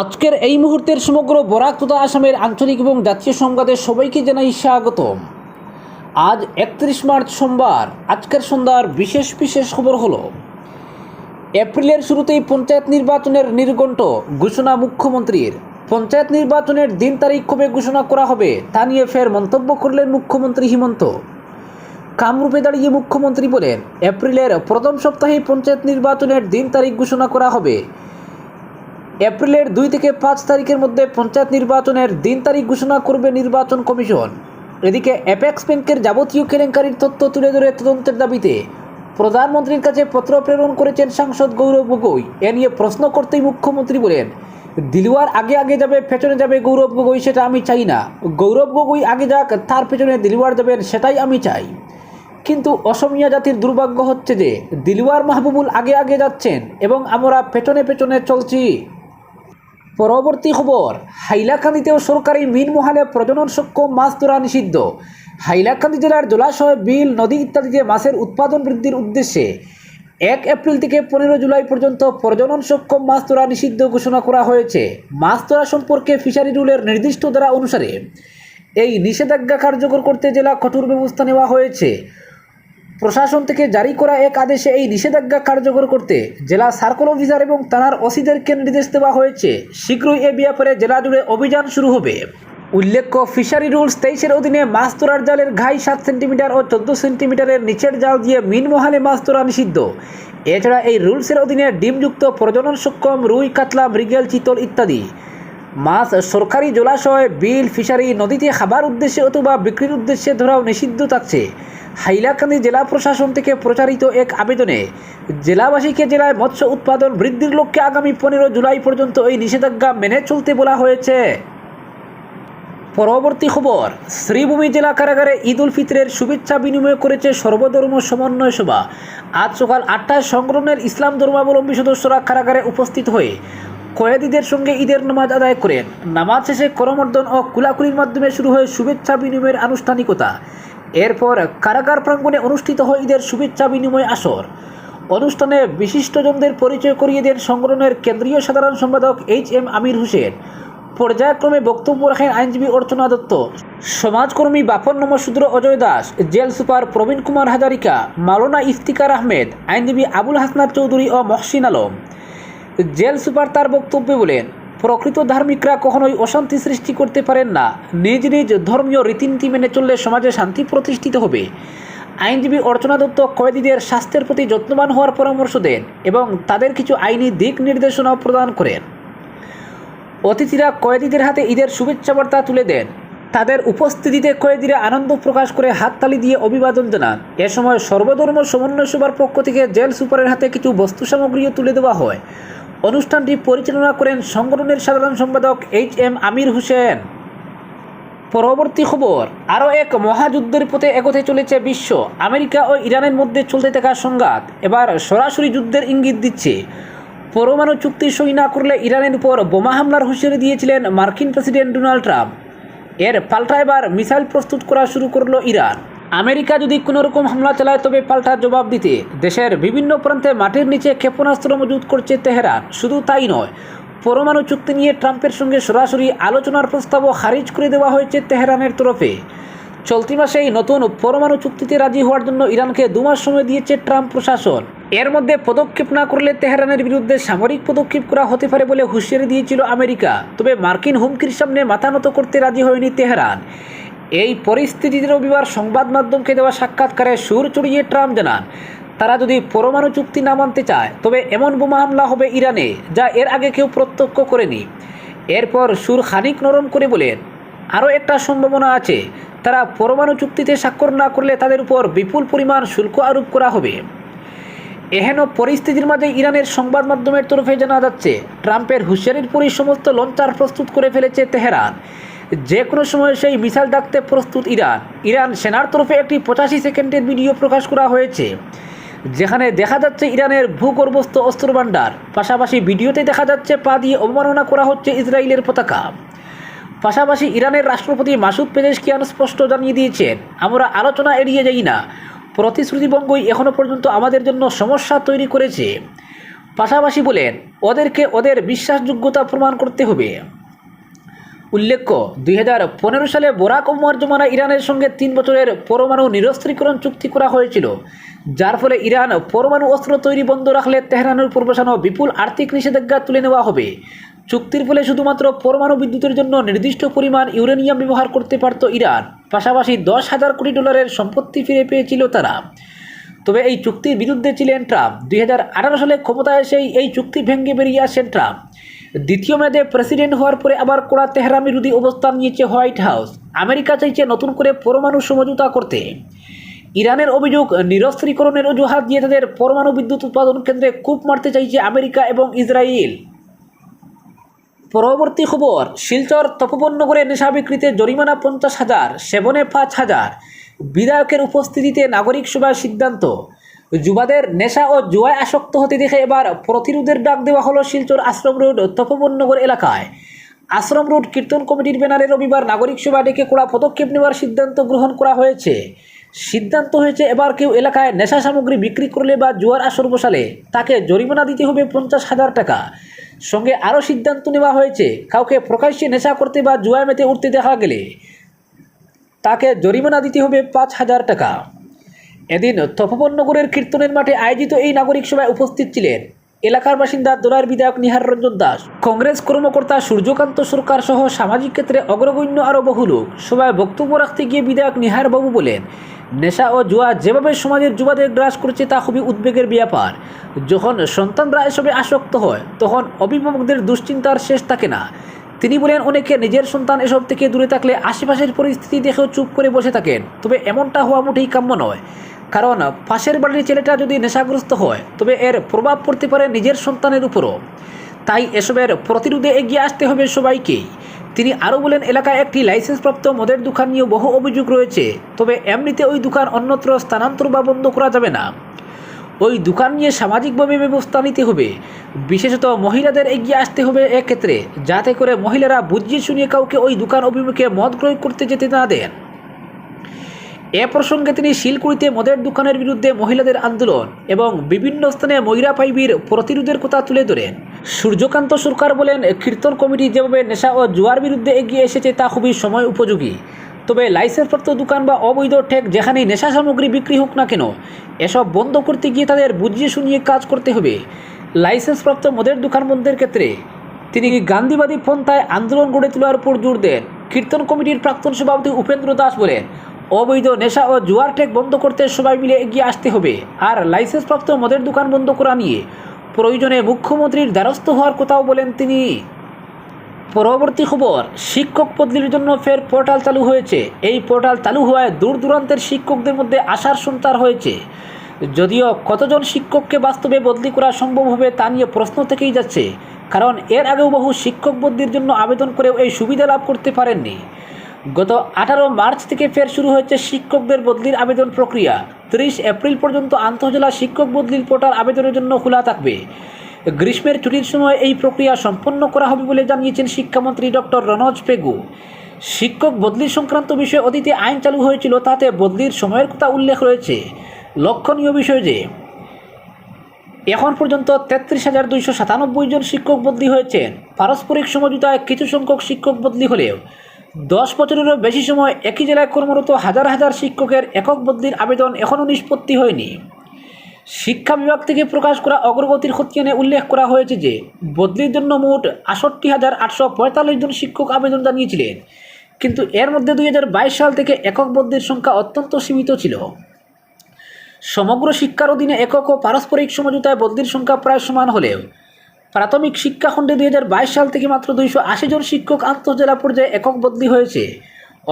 আজকের এই মুহূর্তের সমগ্র বরাক তথা আসামের আঞ্চলিক এবং জাতীয় সংবাদে সবাইকে জানাই স্বাগতম। আজ একত্রিশ মার্চ সোমবার, আজকের সন্ধ্যার বিশেষ বিশেষ খবর হলো, এপ্রিলের শুরুতেই পঞ্চায়েত নির্বাচনের নির্ঘণ্ট ঘোষণা মুখ্যমন্ত্রীর। পঞ্চায়েত নির্বাচনের দিন তারিখ কবে ঘোষণা করা হবে, তা নিয়ে ফের মন্তব্য করলেন মুখ্যমন্ত্রী হিমন্ত। কামরূপে দাঁড়িয়ে মুখ্যমন্ত্রী বলেন, এপ্রিলের প্রথম সপ্তাহে পঞ্চায়েত নির্বাচনের দিন তারিখ ঘোষণা করা হবে। এপ্রিলের দুই থেকে পাঁচ তারিখের মধ্যে পঞ্চায়েত নির্বাচনের দিন তারিখ ঘোষণা করবে নির্বাচন কমিশন। এদিকে অ্যাপেক্স ব্যাংকের যাবতীয় কেলেঙ্কারির তথ্য তুলে ধরে তদন্তের দাবিতে প্রধানমন্ত্রীর কাছে পত্র প্রেরণ করেছেন সাংসদ গৌরব গগৈ। এ নিয়ে প্রশ্ন করতেই মুখ্যমন্ত্রী বলেন দিলওয়ার আগে আগে যাবে, পেছনে যাবে গৌরব গগৈ, সেটা আমি চাই না। গৌরব গগৈ আগে যাক, তার পেছনে দিলওয়ার যাবেন, সেটাই আমি চাই। কিন্তু অসমীয়া জাতির দুর্ভাগ্য হচ্ছে যে দিলওয়ার মাহবুবুল আগে আগে যাচ্ছেন এবং আমরা পেছনে পেছনে চলছি। পরবর্তী খবর হাইলাকান্দিতেও সরকারি মিন মহালে প্রজনন সক্ষম মাছ ধরা নিষিদ্ধ। হাইলাকান্দি জেলার জলাশয়, বিল, নদী ইত্যাদিতে মাছের উৎপাদন বৃদ্ধির উদ্দেশ্যে এক এপ্রিল থেকে পনেরো জুলাই পর্যন্ত প্রজনন সক্ষম মাছ ধরা নিষিদ্ধ ঘোষণা করা হয়েছে। মাছ ধরা সম্পর্কে ফিশারি রুলের নির্দিষ্ট ধারা অনুসারে এই নিষেধাজ্ঞা কার্যকর করতে জেলা কঠোর ব্যবস্থা নেওয়া হয়েছে। প্রশাসন থেকে জারি করা এক আদেশে এই নিষেধাজ্ঞা কার্যকর করতে জেলা সার্কেল অফিসার এবং থানার ওসিদেরকে নির্দেশ দেওয়া হয়েছে। শীঘ্রই এ ব্যাপারে জেলা জুড়ে অভিযান শুরু হবে। উল্লেখ্য, ফিশারি রুলস তেইশের অধীনে মাছ ধরার জালের ঘাই সাত সেন্টিমিটার ও চোদ্দ সেন্টিমিটারের নিচের জাল দিয়ে মিনমহালে মাছ ধরা নিষিদ্ধ। এছাড়া এই রুলসের অধীনে ডিমযুক্ত প্রজনন সক্ষম, রুই, কাতলা, মৃগেল, চিতল ইত্যাদি। মাছ সরকারি জলাশয়, বিল, ফিশারি, নদীতে খাবার উদ্দেশ্যে অথবা বিক্রির উদ্দেশ্যে ধরাও নিষিদ্ধ থাকছে। হাইলাকান্দি জেলা প্রশাসন থেকে প্রচারিত এক আবেদনে জেলাবাসীকে জেলায় মৎস্য উৎপাদন বৃদ্ধির লক্ষ্যে আগামী পনেরো জুলাই পর্যন্ত এই নিষেধাজ্ঞা মেনে চলতে বলা হয়েছে। পরবর্তী খবর, শ্রীভূমি জেলা কারাগারে ঈদ উল ফিতরের শুভেচ্ছা বিনিময় করেছে সর্বধর্ম সমন্বয় সভা। আজ সকাল আটটায় সংগ্রমের ইসলাম ধর্মাবলম্বী সদস্যরা কারাগারে উপস্থিত হয়ে কয়েদিদের সঙ্গে ঈদের নামাজ আদায় করেন নামাজ শেষে করমর্দন ও কুলাকুলির মাধ্যমে শুরু হয় শুভেচ্ছা বিনিময়ের আনুষ্ঠানিকতা। এরপর কারাগার প্রাঙ্গণে অনুষ্ঠিত হয় ঈদের শুভেচ্ছা বিনিময় আসর। অনুষ্ঠানে বিশিষ্টজনদের পরিচয় করিয়ে দেন সংগঠনের কেন্দ্রীয় সাধারণ সম্পাদক এইচ এম আমির হোসেন। পর্যায়ক্রমে বক্তব্য রাখেন আইনজীবী অর্চনা দত্ত। সমাজকর্মী বাপন নমশূদ্র অজয় দাস, জেল সুপার প্রবীণ কুমার হাজারিকা, মাওলানা ইফতিকার আহমেদ, আইনজীবী আবুল হাসনাত চৌধুরী ও মহসিন আলম। জেল সুপার তার বক্তব্যে বলেন, প্রকৃত ধার্মিকরা কখনোই অশান্তি সৃষ্টি করতে পারেন না। নিজ নিজ ধর্মীয় রীতিনীতি মেনে চললে সমাজে শান্তি প্রতিষ্ঠিত হবে। আইনজীবী অর্চনা দত্ত কয়েদিদের স্বাস্থ্যের প্রতি যত্নবান হওয়ার পরামর্শ দেন এবং তাদের কিছু আইনি দিক নির্দেশনাও প্রদান করেন। অতিথিরা কয়েদিদের হাতে ঈদের শুভেচ্ছা বার্তা তুলে দেন। তাদের উপস্থিতিতে কয়েদিরা আনন্দ প্রকাশ করে হাততালি দিয়ে অভিবাদন জানান। এ সময় সর্বধর্ম সমন্বয় সভার পক্ষ থেকে জেল সুপারের হাতে কিছু বস্তু সামগ্রীও তুলে দেওয়া হয়। অনুষ্ঠানটি পরিচালনা করেন সংগঠনের সাধারণ সম্পাদক এইচ এম আমির হোসেন। পরবর্তী খবর, আরও এক মহাযুদ্ধের পথে এগোতে চলেছে বিশ্ব, আমেরিকা ও ইরানের মধ্যে চলতে থাকা সংঘাত। এবার সরাসরি যুদ্ধের ইঙ্গিত দিচ্ছে। পরমাণু চুক্তি সই না করলে ইরানের উপর বোমা হামলার হুঁশিয়ারি দিয়েছিলেন মার্কিন প্রেসিডেন্ট ডোনাল্ড ট্রাম্প। এর পাল্টা এবার মিসাইল প্রস্তুত করা শুরু করল ইরান। আমেরিকা যদি কোনো রকম হামলা চালায়, তবে পাল্টা জবাব দিতে। দেশের বিভিন্ন প্রান্তে মাটির নিচে ক্ষেপণাস্ত্র মজুত করছে তেহরান। শুধু তাই নয়, পরমাণু চুক্তি নিয়ে ট্রাম্পের সঙ্গে সরাসরি আলোচনার প্রস্তাবও খারিজ করে দেওয়া হয়েছে তেহরানের তরফে। চলতি মাসেই নতুন পরমাণু চুক্তিতে রাজি হওয়ার জন্য ইরানকে দুমাস সময় দিয়েছে ট্রাম্প প্রশাসন। এর মধ্যে পদক্ষেপ না করলে তেহরানের বিরুদ্ধে সামরিক পদক্ষেপ করা হতে পারে বলে হুঁশিয়ারি দিয়েছিল আমেরিকা। তবে মার্কিন হুমকির সামনে মাথা নত করতে রাজি হয়নি তেহরান। এই পরিস্থিতিতে রবিবার সংবাদ মাধ্যমকে দেওয়া সাক্ষাৎকারে সুর চড়িয়ে ট্রাম্প জানান, তারা যদি পরমাণু চুক্তি না মানতে চায়, তবে এমন বোমা হামলা হবে ইরানে, যা এর আগে কেউ প্রত্যক্ষ করেনি। এরপর সুর খানিক নরম করে বলেন, আরও একটা সম্ভাবনা আছে, তারা পরমাণু চুক্তিতে স্বাক্ষর না করলে তাদের উপর বিপুল পরিমাণ শুল্ক আরোপ করা হবে। এহেন পরিস্থিতির মাঝে ইরানের সংবাদ মাধ্যমের তরফে জানা যাচ্ছে, ট্রাম্পের হুঁশিয়ারির পরই সমস্ত লঞ্চার প্রস্তুত করে ফেলেছে তেহরান। যে কোনো সময় সেই মিসাইল ডাকতে প্রস্তুত ইরান। ইরান সেনার তরফে একটি পঁচাশি সেকেন্ডের ভিডিও প্রকাশ করা হয়েছে, যেখানে দেখা যাচ্ছে ইরানের ভূগর্ভস্থ অস্ত্র ভাণ্ডার পাশাপাশি ভিডিওতে দেখা যাচ্ছে পা দিয়ে অবমাননা করা হচ্ছে ইসরায়েলের পতাকা। পাশাপাশি ইরানের রাষ্ট্রপতি মাসুদ পেজেশকিয়ান স্পষ্ট জানিয়ে দিয়েছেন, আমরা আলোচনা এড়িয়ে যাই না। প্রতিশ্রুতিভঙ্গই এখনও পর্যন্ত আমাদের জন্য সমস্যা তৈরি করেছে। পাশাপাশি বলেন, ওদেরকে ওদের বিশ্বাসযোগ্যতা প্রমাণ করতে হবে। উল্লেখ্য, দুই হাজার পনেরো সালে বোরাক ওমর জমানা ইরানের সঙ্গে তিন বছরের পরমাণু নিরস্ত্রীকরণ চুক্তি করা হয়েছিল, যার ফলে ইরান পরমাণু অস্ত্র তৈরি বন্ধ রাখলে তেহরানের উপর বিপুল আর্থিক নিষেধাজ্ঞা তুলে নেওয়া হবে। চুক্তির ফলে শুধুমাত্র পরমাণু বিদ্যুতের জন্য নির্দিষ্ট পরিমাণ ইউরেনিয়াম ব্যবহার করতে পারত ইরান, পাশাপাশি দশ হাজার কোটি ডলারের সম্পত্তি ফিরে পেয়েছিল তারা। তবে এই চুক্তির বিরুদ্ধে ছিলেন ট্রাম্প, দুই হাজার আঠারো সালে ক্ষমতায় এসেই এই চুক্তি ভেঙে বেরিয়ে আসেন ট্রাম্প। দ্বিতীয় মেয়াদে প্রেসিডেন্ট হওয়ার পরে আবার কড়া তেহরান বিরোধী অবস্থান নিয়েছে হোয়াইট হাউস আমেরিকা চাইছে নতুন করে পরমাণু সমঝোতা করতে। ইরানের অভিযোগ, নিরস্ত্রীকরণের অজুহাত দিয়ে তাদের পরমাণু বিদ্যুৎ উৎপাদন কেন্দ্রে কূপ মারতে চাইছে আমেরিকা এবং ইসরায়েল। পরবর্তী খবর, শিলচর তপবন নগরে নেশা বিক্রিতে জরিমানা পঞ্চাশ হাজার, সেবনে পাঁচ হাজার। বিধায়কের উপস্থিতিতে নাগরিক সভার সিদ্ধান্ত। যুবাদের নেশা ও জুয়ায় আসক্ত হতে দেখে এবার প্রতিরোধের ডাক দেওয়া হলো শিলচর আশ্রম রোড তপবনগর এলাকায়। আশ্রম রোড কীর্তন কমিটির ব্যানারে রবিবার নাগরিক সভা ডেকে কড়া পদক্ষেপ নেওয়ার সিদ্ধান্ত গ্রহণ করা হয়েছে। সিদ্ধান্ত হয়েছে এবার কেউ এলাকায় নেশা সামগ্রী বিক্রি করলে বা জুয়ার আসর বসালে তাকে জরিমানা দিতে হবে পঞ্চাশ হাজার টাকা। সঙ্গে আরও সিদ্ধান্ত নেওয়া হয়েছে, কাউকে প্রকাশ্যে নেশা করতে বা জুয়া মেতে উঠতে দেখা গেলে তাকে জরিমানা দিতে হবে পাঁচ হাজার টাকা। এদিন তপবনগরের কীর্তনের মাঠে আয়োজিত এই নাগরিক সভায় উপস্থিত ছিলেন এলাকার বাসিন্দা দোলার বিধায়ক নিহার রঞ্জন দাস। কংগ্রেস কর্মকর্তা সূর্যকান্ত সরকার সহ সামাজিক ক্ষেত্রে অগ্রগণ্য আরও বহু লোক। সভায় বক্তব্য রাখতে গিয়ে বিধায়ক নিহার বাবু বলেন, নেশা ও জুয়া যেভাবে সমাজের যুবাদের গ্রাস করছে তা খুবই উদ্বেগের ব্যাপার। যখন সন্তানরা এসবে আসক্ত হয়, তখন অভিভাবকদের দুশ্চিন্তার শেষ থাকে না। তিনি বলেন, অনেকে নিজের সন্তান এসব থেকে দূরে থাকলে আশেপাশের পরিস্থিতি দেখেও চুপ করে বসে থাকেন। তবে এমনটা হওয়া মোটেই কাম্য নয়। কারণ পাশের বাড়ির ছেলেটা যদি নেশাগ্রস্ত হয়, তবে এর প্রভাব পড়তে পারে নিজের সন্তানের উপরও। তাই এসবের প্রতিরোধে এগিয়ে আসতে হবে সবাইকেই। তিনি আরও বলেন, এলাকায় একটি লাইসেন্সপ্রাপ্ত মদের দোকান নিয়ে বহু অভিযোগ রয়েছে, তবে এমনিতে ওই দোকান অন্যত্র স্থানান্তর বা বন্ধ করা যাবে না। ওই দোকান নিয়ে সামাজিকভাবে ব্যবস্থা নিতে হবে। বিশেষত মহিলাদের এগিয়ে আসতে হবে এক্ষেত্রে, যাতে করে মহিলারা বুঝিয়ে শুনিয়ে কাউকে ওই দোকান অভিমুখে মদ ক্রয় করতে যেতে না দেন। এ প্রসঙ্গে তিনি শিলকুড়িতে মদের দোকানের বিরুদ্ধে মহিলাদের আন্দোলন এবং বিভিন্ন স্থানে ময়রা পাইবির প্রতিরোধের কথা তুলে ধরেন। সূর্যকান্ত সরকার বলেন, কীর্তন কমিটি যেভাবে নেশা ও জুয়ার বিরুদ্ধে এগিয়ে এসেছে, তা খুবই সময় উপযোগী। তবে লাইসেন্সপ্রাপ্ত দোকান বা অবৈধ ঠেক যেখানেই নেশা সামগ্রী বিক্রি হোক না কেন, এসব বন্ধ করতে গিয়ে তাদের বুঝিয়ে শুনিয়ে কাজ করতে হবে। লাইসেন্সপ্রাপ্ত মদের দোকান বন্ধের ক্ষেত্রে তিনি গান্ধীবাদী পন্থায় আন্দোলন গড়ে তোলার উপর জোর দেন। কীর্তন কমিটির প্রাক্তন সভাপতি উপেন্দ্র দাস বলেন অবৈধ নেশা ও জুয়ার টেক বন্ধ করতে সবাই মিলে এগিয়ে আসতে হবে। আর লাইসেন্সপ্রাপ্ত মদের দোকান বন্ধ করা নিয়ে প্রয়োজনে মুখ্যমন্ত্রীর দ্বারস্থ হওয়ার কথাও বলেন তিনি। পরবর্তী খবর, শিক্ষক বদলির জন্য ফের পোর্টাল চালু হয়েছে। এই পোর্টাল চালু হওয়ায় দূর দূরান্তের শিক্ষকদের মধ্যে আশার সঞ্চার হয়েছে। যদিও কতজন শিক্ষককে বাস্তবে বদলি করা সম্ভব হবে তা নিয়ে প্রশ্ন থেকেই যাচ্ছে। কারণ এর আগেও বহু শিক্ষক বদলির জন্য আবেদন করেও এই সুবিধা লাভ করতে পারেননি। গত আঠারো মার্চ থেকে ফের শুরু হয়েছে শিক্ষকদের বদলির আবেদন প্রক্রিয়া। ত্রিশ এপ্রিল পর্যন্ত আন্তঃজেলা শিক্ষক বদলির পোর্টাল আবেদনের জন্য খোলা থাকবে। গ্রীষ্মের ছুটির সময় এই প্রক্রিয়া সম্পন্ন করা হবে বলে জানিয়েছেন শিক্ষামন্ত্রী ডক্টর রনজ পেগু। শিক্ষক বদলি সংক্রান্ত বিষয়ে অতীতে আইন চালু হয়েছিল, তাতে বদলির সময়ের কথা উল্লেখ রয়েছে। লক্ষণীয় বিষয় যে, এখন পর্যন্ত তেত্রিশ হাজার দুইশো সাতানব্বই জন শিক্ষক বদলি হয়েছেন। পারস্পরিক সমঝোতায় কিছু সংখ্যক শিক্ষক বদলি হলেও দশ বছরেরও বেশি সময় একই জেলায় কর্মরত হাজার হাজার শিক্ষকের একক বদলির আবেদন এখনও নিষ্পত্তি হয়নি। শিক্ষা বিভাগ থেকে প্রকাশ করা অগ্রগতির খতিয়ানে উল্লেখ করা হয়েছে যে, বদলির জন্য মোট আষট্টি হাজার আটশো পঁয়তাল্লিশ জন শিক্ষক আবেদন জানিয়েছিলেন। কিন্তু এর মধ্যে দুই হাজার বাইশ সাল থেকে একক বদলির সংখ্যা অত্যন্ত সীমিত ছিল। সমগ্র শিক্ষার অধীনে একক ও পারস্পরিক সমঝোতায় বদলির সংখ্যা প্রায় সমান হলেও প্রাথমিক শিক্ষাখণ্ডে দুই হাজার বাইশ সাল থেকে মাত্র দুইশো আশি জন শিক্ষক আন্তঃজেলা পর্যায়ে একক বদলি হয়েছে।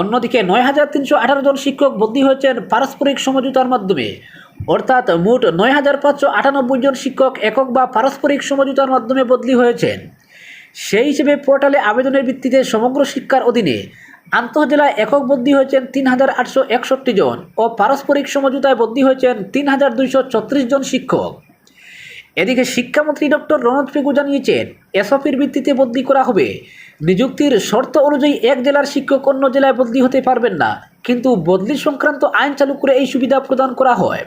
অন্যদিকে নয় হাজার তিনশো আঠারো জন শিক্ষক বদলি হয়েছেন পারস্পরিক সমঝোতার মাধ্যমে। অর্থাৎ মোট নয় হাজার পাঁচশো আটানব্বই জন শিক্ষক একক বা পারস্পরিক সমঝোতার মাধ্যমে বদলি হয়েছেন। সেই হিসেবে পোর্টালে আবেদনের ভিত্তিতে সমগ্র শিক্ষার অধীনে আন্তঃজেলায় একক বদলি হয়েছেন তিন হাজার আটশো একষট্টি জন ও পারস্পরিক সমঝোতায় বদলি হয়েছেন তিন হাজার দুইশো ছত্রিশ জন শিক্ষক। এদিকে শিক্ষামন্ত্রী ডক্টর রনজ পেগু জানিয়েছেন এসপির ভিত্তিতে বদলি করা হবে। নিযুক্তির শর্ত অনুযায়ী এক জেলার শিক্ষক অন্য জেলায় বদলি হতে পারবেন না, কিন্তু বদলি সংক্রান্ত আইন চালু করে এই সুবিধা প্রদান করা হয়।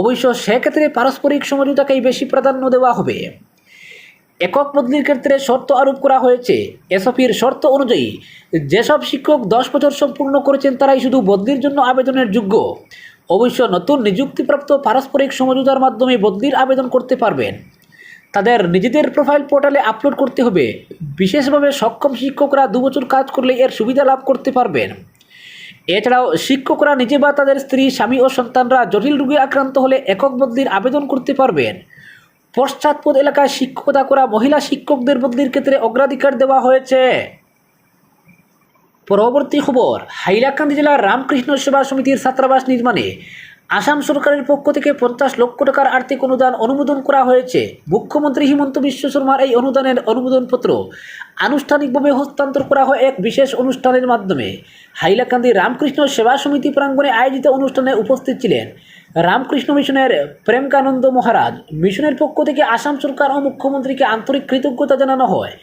অবশ্য সেক্ষেত্রে পারস্পরিক সমঝোতাকেই বেশি প্রাধান্য দেওয়া হবে। একক বদলির ক্ষেত্রে শর্ত আরোপ করা হয়েছে। এসপির শর্ত অনুযায়ী যেসব শিক্ষক দশ বছর সম্পূর্ণ করেছেন, তারাই শুধু বদলির জন্য আবেদনের যোগ্য। অবশ্য নতুন নিযুক্তিপ্রাপ্ত পারস্পরিক সমঝোতার মাধ্যমে বদলির আবেদন করতে পারবেন। তাদের নিজেদের প্রোফাইল পোর্টালে আপলোড করতে হবে। বিশেষভাবে সক্ষম শিক্ষকরা দুবছর কাজ করলে এর সুবিধা লাভ করতে পারবেন। এছাড়াও শিক্ষকরা নিজে বা তাদের স্ত্রী, স্বামী ও সন্তানরা জটিল রোগে আক্রান্ত হলে একক বদলির আবেদন করতে পারবেন। পশ্চাৎপদ এলাকায় শিক্ষকতা করা মহিলা শিক্ষকদের বদলির ক্ষেত্রে অগ্রাধিকার দেওয়া হয়েছে। পরবর্তী খবর, হাইলাকান্দি জেলার রামকৃষ্ণ সেবা সমিতির ছাত্রাবাস নির্মাণে আসাম সরকারের পক্ষ থেকে পঞ্চাশ লক্ষ টাকার আর্থিক অনুদান অনুমোদন করা হয়েছে। মুখ্যমন্ত্রী হিমন্ত বিশ্ব শর্মার এই অনুদানের অনুমোদনপত্র আনুষ্ঠানিকভাবে হস্তান্তর করা হয় এক বিশেষ অনুষ্ঠানের মাধ্যমে। হাইলাকান্দি রামকৃষ্ণ সেবা সমিতি প্রাঙ্গণে আয়োজিত অনুষ্ঠানে উপস্থিত ছিলেন রামকৃষ্ণ মিশনের প্রেমকানন্দ মহারাজ। মিশনের পক্ষ থেকে আসাম সরকার ও মুখ্যমন্ত্রীকে আন্তরিক কৃতজ্ঞতা জানানো হয়।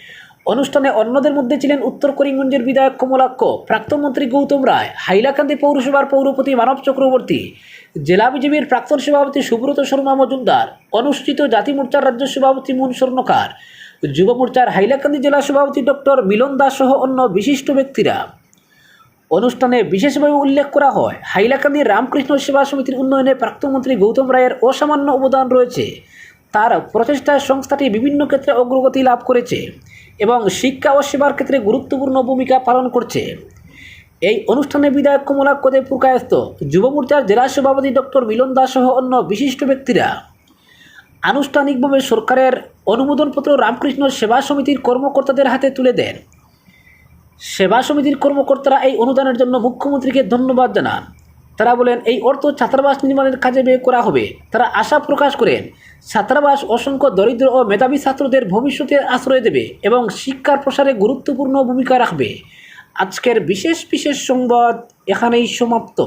অনুষ্ঠানে অন্যদের মধ্যে ছিলেন উত্তর করিমগঞ্জের বিধায়ক কমলাক্ষ, প্রাক্তন মন্ত্রী গৌতম রায়, হাইলাকান্দি পৌরসভার পৌরপতি মানব চক্রবর্তী, জেলা বিজেপির প্রাক্তন সভাপতি সুব্রত শর্মা মজুমদার, অনুষ্ঠিত জাতি মোর্চার রাজ্য সভাপতি মুন স্বর্ণকার, যুব মোর্চার হাইলাকান্দি জেলা সভাপতি ডক্টর মিলন দাস সহ অন্য বিশিষ্ট ব্যক্তিরা। অনুষ্ঠানে বিশেষভাবে উল্লেখ করা হয়, হাইলাকান্দি রামকৃষ্ণ সেবা সমিতির উন্নয়নে প্রাক্তনমন্ত্রী গৌতম রায়ের অসামান্য অবদান রয়েছে। তার প্রচেষ্টায় সংস্থাটি বিভিন্ন ক্ষেত্রে অগ্রগতি লাভ করেছে। এবং শিক্ষা ও সেবার ক্ষেত্রে গুরুত্বপূর্ণ ভূমিকা পালন করছে। এই অনুষ্ঠানে বিধায়ক কমলাক্ষদে পুরকায়স্ত যুব মোর্চার জেলা সভাপতি ডক্টর মিলন দাস সহ অন্য বিশিষ্ট ব্যক্তিরা। আনুষ্ঠানিকভাবে সরকারের অনুমোদনপত্র রামকৃষ্ণ সেবা সমিতির কর্মকর্তাদের হাতে তুলে দেন। সেবা সমিতির কর্মকর্তারা এই অনুদানের জন্য মুখ্যমন্ত্রীকে ধন্যবাদ জানান। তারা বলেন, এই অর্থ ছাত্রাবাস নির্মাণের কাজে ব্যয় করা হবে। তারা আশা প্রকাশ করেন, ছাত্রাবাস অসংখ্য দরিদ্র ও মেধাবী ছাত্রদের ভবিষ্যতে আশ্রয় দেবে এবং শিক্ষার প্রসারে গুরুত্বপূর্ণ ভূমিকা রাখবে। আজকের বিশেষ বিশেষ সংবাদ এখানেই সমাপ্ত।